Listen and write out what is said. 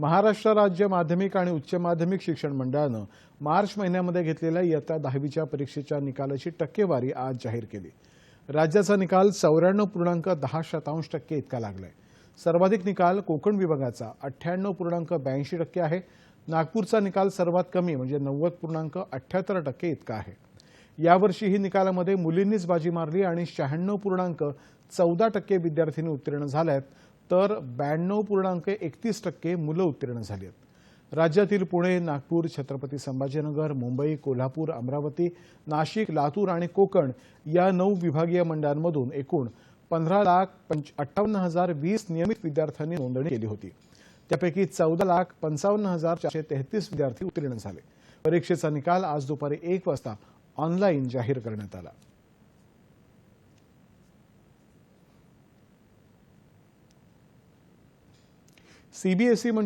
महाराष्ट्र राज्य माध्यमिक आणि उच्च माध्यमिक शिक्षण मंडळानं मार्च महिन्यामध्ये घेतलेल्या इयत्ता दहावीच्या परीक्षेच्या निकालाची टक्केवारी आज जाहीर केली. राज्याचा निकाल चौऱ्याण्णव पूर्णांक दहा शतांश टक्के इतका लागलाय. सर्वाधिक निकाल कोकण विभागाचा अठ्ठ्याण्णव पूर्णांक ब्याऐंशी टक्के आहे. नागपूरचा निकाल सर्वात कमी म्हणजे नव्वद पूर्णांक अठ्ठ्याहत्तर टक्के इतका आहे. यावर्षीही निकालामध्ये मुलींनीच बाजी मारली आणि शहाण्णव पूर्णांक चौदा टक्के विद्यार्थिनी उत्तीर्ण झाल्यात. तर ब्याण्णव पूर्णांक एकतीस टक्के मुलं उत्तीर्ण झाली आहेत. राज्यातील पुणे नागपूर छत्रपती संभाजीनगर मुंबई कोल्हापूर अमरावती नाशिक लातूर आणि कोकण या नऊ विभागीय मंडळांमधून एकूण पंधरा लाख पंच अठ्ठावन्न हजार वीस नियमित विद्यार्थ्यांनी नोंदणी केली होती. त्यापैकी चौदा लाख पंचावन्न हजार चारशे तेहतीस विद्यार्थी उत्तीर्ण झाले. परीक्षेचा निकाल आज दुपारी एक वाजता ऑनलाईन जाहीर करण्यात आला. सीबीएसई